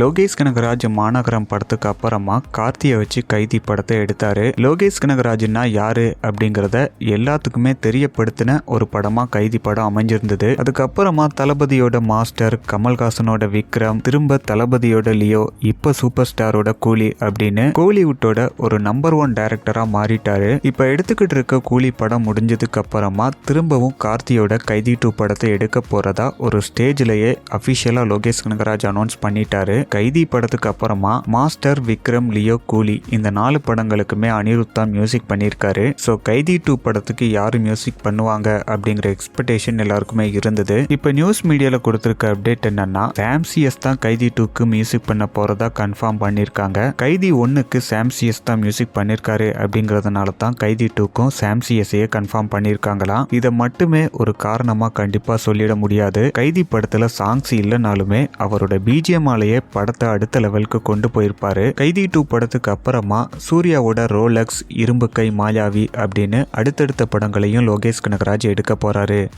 லோகேஷ் கனகராஜ் மாநகரம் படத்துக்கு அப்புறமா கார்த்தியை வச்சு கைதி படத்தை எடுத்தாரு. லோகேஷ் கனகராஜ்னா யாரு அப்படிங்கிறத எல்லாத்துக்குமே தெரியப்படுத்தின ஒரு படமா கைதி படம் அமைஞ்சிருந்தது. அதுக்கப்புறமா தளபதியோட மாஸ்டர் கமல்ஹாசனோட விக்ரம் திரும்ப தளபதியோட லியோ இப்ப சூப்பர் ஸ்டாரோட கூலி அப்படின்னு கோலிவுட்டோட ஒரு நம்பர் ஒன் டைரக்டரா மாறிட்டாரு. இப்ப எடுத்துக்கிட்டு இருக்க கூலி படம் முடிஞ்சதுக்கு அப்புறமா திரும்பவும் கார்த்தியோட கைதி டூ படத்தை எடுக்க போறதா ஒரு ஸ்டேஜ்லயே அபிஷியலா லோகேஷ் கனகராஜ் அனௌன்ஸ் பண்ணிட்டாரு. கைதி படத்துக்கு அப்புறமா மாஸ்டர் விக்ரம் லியோ கூலி இந்த நாலு படங்களுக்குமே அனிருத் தான் மியூசிக் பண்ணியிருக்காரு. ஸோ கைதி டூ படத்துக்கு யாரு மியூசிக் பண்ணுவாங்க அப்படிங்கிற எக்ஸ்பெக்டேஷன் எல்லாருக்குமே இருந்தது. இப்போ நியூஸ் மீடியால கொடுத்துருக்க அப்டேட் என்னன்னா சாம்சிஎஸ் தான் கைதி டூக்கு மியூசிக் பண்ண போறதா கன்ஃபார்ம் பண்ணியிருக்காங்க. கைதி ஒன்னுக்கு சாம்சிஎஸ் தான் மியூசிக் பண்ணியிருக்காரு அப்படிங்கிறதுனால தான் கைதி டூக்கும் சாம்சிஎஸ்ஸையே கன்ஃபார்ம் பண்ணியிருக்காங்களாம் இதை மட்டுமே ஒரு காரணமா கண்டிப்பா சொல்லிட முடியாது. கைதி படத்துல சாங்ஸ் இல்லைனாலுமே அவரோட பிஜிஎம்மாலேயே படத்தை அடுத்த லெவலுக்கு கொண்டு போயிருப்பாரு. கைதி டூ படத்துக்கு அப்புறமா சூர்யாவோட ரோலக்ஸ் இரும்பு கை மாயாவி அப்படின்னு அடுத்தடுத்த படங்களையும் லோகேஷ் கனகராஜ் எடுக்க போறாரு.